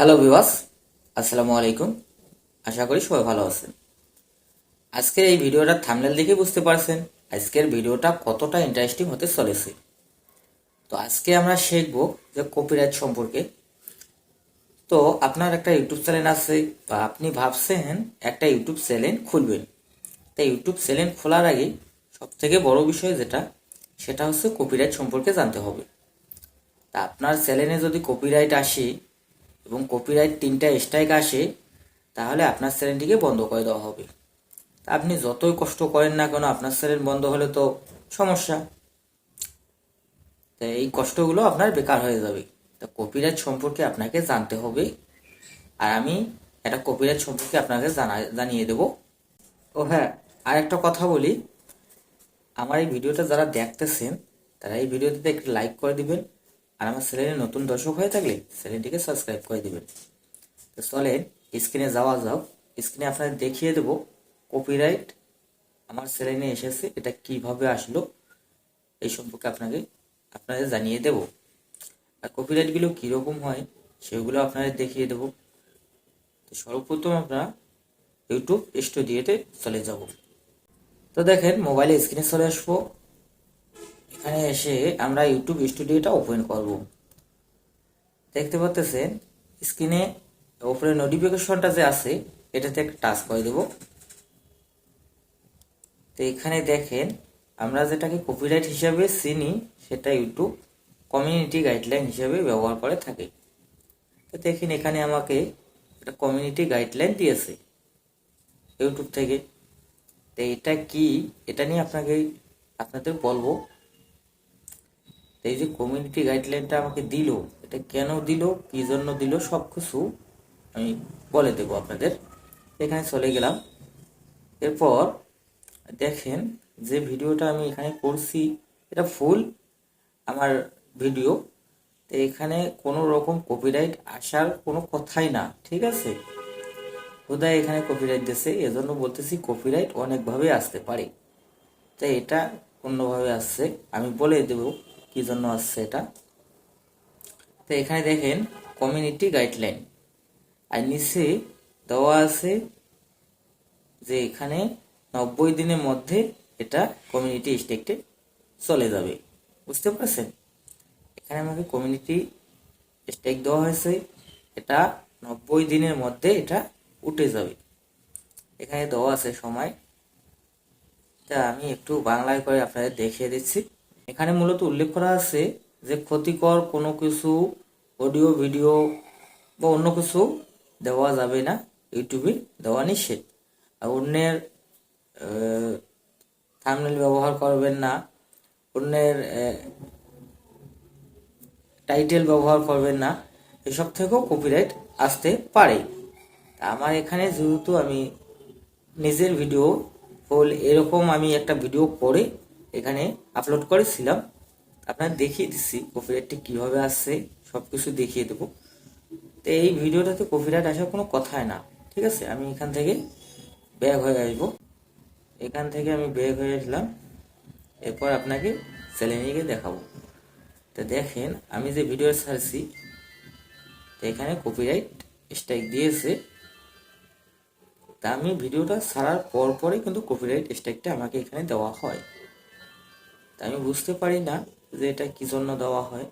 Hello বিবাস আসসালামু আলাইকুম। আশা করি সবাই ভালো আছেন। আজকের এই ভিডিওটা থামনেল দেখে বুঝতে পারছেন আজকের ভিডিওটা কতটা ইন্টারেস্টিং হতে চলেছে। তো আজকে আমরা শিখব যে কপিরাইট সম্পর্কে। তো আপনার একটা ইউটিউব চ্যানেল আছে বা আপনি ভাবছেন একটা ইউটিউব চ্যানেল খুলবেন। তাই ইউটিউব চ্যানেল খোলার আগে সব থেকে বড় বিষয় যেটা, সেটা হচ্ছে কপিরাইট সম্পর্কে জানতে হবে। তা আপনার চ্যানেলে যদি কপিরাইট আসে এবং কপিরাইট তিনটা স্ট্রাইক আসে, তাহলে আপনার চ্যানেলটিকে বন্ধ করে দেওয়া হবে। আপনি যতই কষ্ট করেন না কেন, আপনার চ্যানেল বন্ধ হলে তো সমস্যা। তা এই কষ্টগুলো আপনার বেকার হয়ে যাবে। তা কপিরাইট সম্পর্কে আপনাকে জানতে হবে। আর আমি একটা কপিরাইট সম্পর্কে আপনাকে জানা, জানিয়ে দেব। ও হ্যাঁ আর একটা কথা বলি। আমার এই ভিডিওটা যারা দেখতেছেন, তারা এই ভিডিওটিতে একটু লাইক করে দিবেন। আর আমার চ্যানেলে নতুন দর্শক হয়ে থাকলে চ্যানেলটিকে সাবস্ক্রাইব করে দেবেন। তো চলেন স্ক্রিনে যাওয়া যাও স্ক্রিনে আপনাদের দেখিয়ে দেবো কপিরাইট আমার চ্যানেলে এসেছে, এটা কীভাবে আসলো, এই সম্পর্কে আপনাকে আপনাদের জানিয়ে দেব। আর কপিরাইটগুলো কীরকম হয়, সেগুলো আপনাদের দেখিয়ে দেব। তো সর্বপ্রথম আমরা ইউটিউব স্টুডিওতে চলে যাব। তো দেখেন মোবাইলে স্ক্রিনে চলে আসব। এখানে এসে আমরা ইউটিউব স্টুডিওটা ওপেন করব। দেখতে পাচ্ছেন স্ক্রিনে উপরে নোটিফিকেশনটা যে আছে, এটাতে একটা টাচ করে দেব। তো এখানে দেখেন, আমরা যেটাকে কপিরাইট হিসাবে চিনি, সেটা ইউটিউব কমিউনিটি গাইডলাইন হিসাবে ব্যবহার করে থাকে। তো দেখেন, এখানে আমাকে একটা কমিউনিটি গাইডলাইন দিয়েছে ইউটিউব থেকে। তো এটা কি? এটা নিয়ে আপনাকে, আপনাদের বলব। এই যে কমিউনিটি গাইডলাইনটা আমাকে দিল, এটা কেন দিল, কি জন্য দিল সব কিছু আমি বলে দেবো আপনাদের। এখানে চলে গেলাম। এরপর দেখেন যে ভিডিওটা আমি এখানে করছি, এটা ফুল আমার ভিডিও তো এখানে কোনো রকম কপিরাইট আসার কোনো কথাই না, ঠিক আছে? বোধহয় এখানে কপিরাইট দিয়েছে, এজন্য বলতেছি কপিরাইট অনেকভাবে আসতে পারে। তাই এটা অন্যভাবে আসছে, আমি বলে দেব। কি জন্য আসছে এটা? তো এখানে দেখেন কমিউনিটি গাইডলাইন আর নিচে দেওয়া আছে যে এখানে নব্বই দিনের মধ্যে এটা কমিউনিটি স্টেকটে চলে যাবে। বুঝতে পারছেন? এখানে আমাকে কমিউনিটি স্টেক দেওয়া হয়েছে, এটা নব্বই দিনের মধ্যে এটা উঠে যাবে। এখানে দেওয়া আছে সময়। তা আমি একটু বাংলায় করে আপনাদের দেখিয়ে দিচ্ছি। এখানে মূলত উল্লেখ করা আছে যে ক্ষতিকর কোনো কিছু অডিও, ভিডিও বা অন্য কিছু দেওয়া যাবে না, ইউটিউবে দেওয়া নিষেধ। আর অন্যের থামনেল ব্যবহার করবেন না, অন্যের টাইটেল ব্যবহার করবেন না, এসব থেকেও কপিরাইট আসতে পারে। আমার এখানে যেহেতু আমি নিজের ভিডিও ফুল এরকম আমি একটা ভিডিও করে এখানে আপলোড করেছিলাম। আপনার দেখিয়ে দিচ্ছি কপিরাইটটি কীভাবে আসছে সব কিছু দেখিয়ে দেবো। তো এই ভিডিওটাতে কপিরাইট আসার কোনো কথাই না, ঠিক আছে? আমি এখান থেকে ব্যাগ হয়ে আসব। এখান থেকে আমি ব্যাগ হয়ে আসলাম। এরপর আপনাকে চ্যালেঞ্জে দেখাবো। তো দেখেন, আমি যে ভিডিও ছাড়ছি, তো এখানে কপিরাইট স্ট্রাইক দিয়েছে। তা আমি ভিডিওটা ছাড়ার পর পরে কিন্তু কপিরাইট স্ট্রাইকটা আমাকে এখানে দেওয়া হয়। আমি বুঝতে পারি না যে এটা কি জন্য দেওয়া হয়।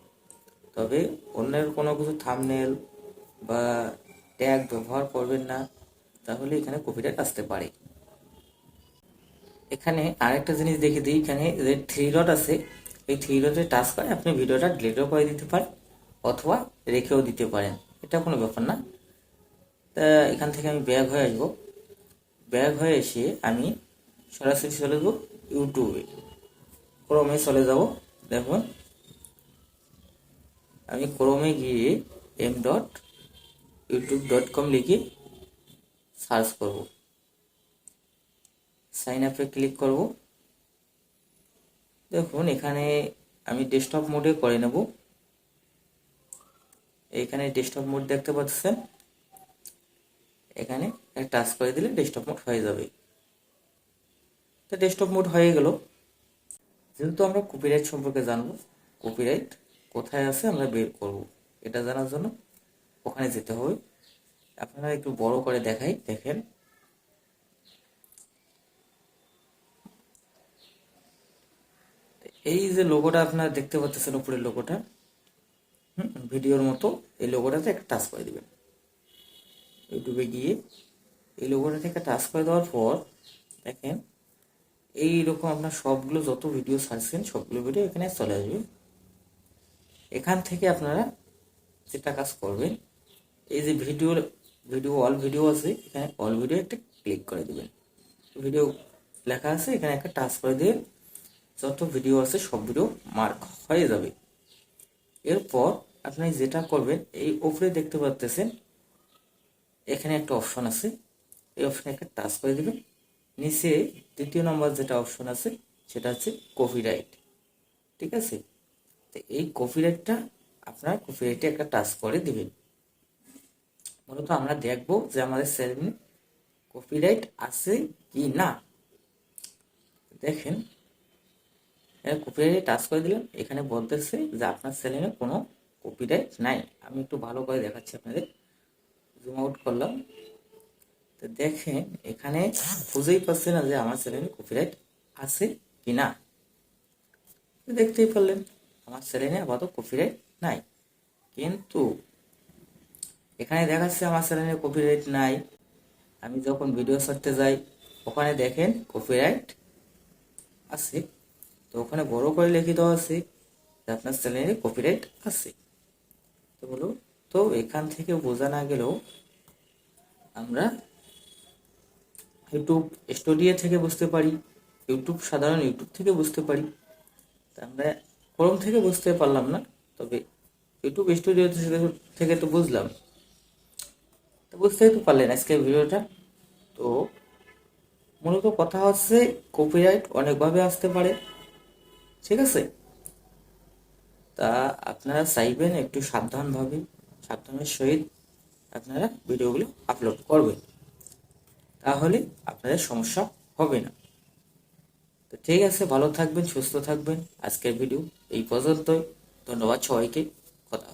তবে অন্যের কোনো কিছু থামনেল বা ট্যাগ ব্যবহার করবেন না, তাহলে এখানে কপিরাইট আসতে পারে। এখানে আরেকটা জিনিস দেখে দিই, এখানে যে থ্রি ডট আছে, এই থ্রি ডটে টাচ করে আপনি ভিডিওটা ডিলিটও করে দিতে পারেন, অথবা রেখেও দিতে পারেন। এটা কোনো ব্যাপার না। তা এখান থেকে আমি ব্যাগ হয়ে আসব। ব্যাগ হয়ে এসে আমি সরাসরি চলে যাব ইউটিউবে ক্রমে চলে যাব। দেখুন। আমি ক্রমে গিয়ে M dot YouTube dot com লিখে সার্চ করব। সাইন আপে ক্লিক করব। দেখুন, এখানে আমি ডেস্কটপ মোডে করে নেব। এখানে ডেস্কটপ মোড দেখতে পাচ্ছেন। এখানে টাচ করে দিলে ডেস্কটপ মোড হয়ে যাবে। তো ডেস্কটপ মোড হয়ে গেল। যেহেতু আমরা কপিরাইট সম্পর্কে জানব কপিরাইট কোথায় আছে আমরা বের করব। এটা জানার জন্য ওখানে যেতে হবে। আপনারা একটু বড় করে দেখাই, দেখেন। এই যে লোগোটা আপনারা দেখতে পাচ্ছেন উপরের লোগোটা ভিডিওর মতো এই লোগোটাতে একটা টাচ করে দিবেন। ইউটিউবে গিয়ে এই লোগোটা থেকে টাচ করে দেওয়ার পর দেখেন এই রকম আপনার সবগুলো যত ভিডিও ছাড়ছেন সবগুলো ভিডিও এখানে চলে আসবে। এখান থেকে আপনারা যেটা কাজ করবেন, এই যে ভিডিও ভিডিও অল ভিডিও আছে, এখানে অল ভিডিও একটা ক্লিক করে দেবেন। ভিডিও লেখা আছে, এখানে একটা টাচ করে দিয়ে যত ভিডিও আছে, সব ভিডিও মার্ক হয়ে যাবে। এরপর আপনি যেটা করবেন, এই ওপরে দেখতে পাচ্তেছেন এখানে একটা অপশন আছে, এই অপশনে একটা টাচ করে দিবেন। নিচে দ্বিতীয় নম্বর যেটা অপশন আছে, সেটা হচ্ছে কপিরাইট ঠিক আছে? তো এই কপিরাইটটা আপনার কপিরাইটে একটা টাচ করে দিবেন। মূলত আমরা দেখব যে আমাদের চ্যানেলে কপিরাইট আছে কি না। দেখেন কপিরাইটে টাচ করে দিলাম। এখানে বলতেছে যে আপনার চ্যানেলে কোনো কপিরাইট নাই। আমি একটু ভালো করে দেখাচ্ছি আপনাদের। জুম আউট করলাম। তো দেখেন, এখানে বুঝেই পাচ্ছে না যে আমার চ্যানেলে কপিরাইট আছে কি না দেখতেই পারলেন, আমার চ্যানেলে আপাতত কপিরাইট নাই। কিন্তু এখানে দেখাচ্ছে আমার চ্যানেলে কপিরাইট নাই। আমি যখন ভিডিও ছাড়তে যাই, ওখানে দেখেন কপিরাইট আছে। তো ওখানে বড় করে লিখে দেওয়া আছে যে আপনার চ্যানেলে কপিরাইট আছে। তো বলো তো এখান থেকে বোঝা না গেলেও আমরা ইউটিউব স্টুডিও থেকে বুঝতে পারি ইউটিউব সাধারণ ইউটিউব থেকে বুঝতে পারি। তা আমরা ক্রোম থেকে বুঝতে পারলাম না, তবে ইউটিউব স্টুডিও থেকে তো বুঝলাম। তো বুঝতেই তো পারলেন আজকের ভিডিওটা। তো মূলত কথা হচ্ছে কপিরাইট অনেকভাবে আসতে পারে। ঠিক আছে? তা আপনারা চাইবেন একটু সাবধানভাবে, সাবধানের সহিত আপনারা ভিডিওগুলো আপলোড করবেন। তাহলে আপনাদের সমস্যা হবে না। তো ঠিক আছে, ভালো থাকবেন, সুস্থ থাকবেন। আজকের ভিডিও এই পর্যন্তই। ধন্যবাদ সবাইকে। কথা।